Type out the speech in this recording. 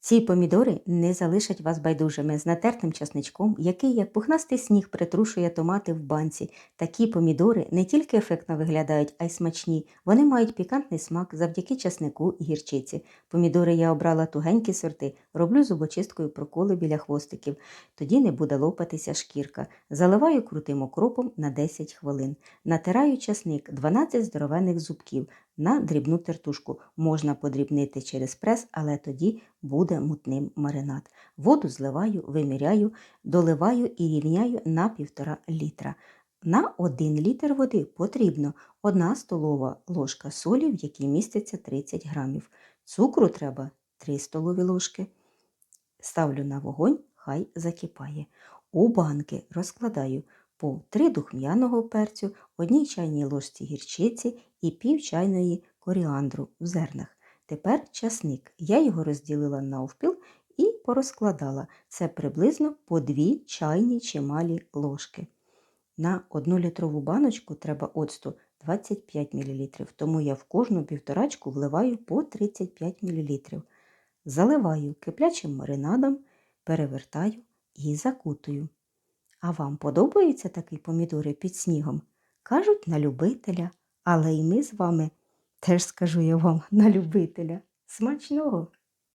Ці помідори не залишать вас байдужими з натертим часничком, який, як пухнастий сніг, притрушує томати в банці. Такі помідори не тільки ефектно виглядають, а й смачні. Вони мають пікантний смак завдяки часнику і гірчиці. Помідори я обрала тугенькі сорти, роблю зубочисткою проколи біля хвостиків. Тоді не буде лопатися шкірка. Заливаю крутим окропом на 10 хвилин. Натираю часник 12 здоровенних зубків на дрібну тертушку. Можна подрібнити через прес, але тоді буде мутним маринад. Воду зливаю, виміряю, доливаю і рівняю на 1,5 літра. На 1 літр води потрібно 1 столова ложка солі, в якій міститься 30 грамів. Цукру треба 3 столові ложки. Ставлю на вогонь, хай закипає. У банки розкладаю по 3 духмяного перцю, одній чайній ложці гірчиці і пів чайної коріандру в зернах. Тепер часник. Я його розділила навпіл і порозкладала. Це приблизно по 2 чайні чималі ложки. На 1 літрову баночку треба оцту 25 мл, тому я в кожну півторачку вливаю по 35 мл. Заливаю киплячим маринадом, перевертаю і закутую. А вам подобаються такі помідори під снігом? Кажуть на любителя, але й ми з вами теж скажу я вам на любителя. Смачного!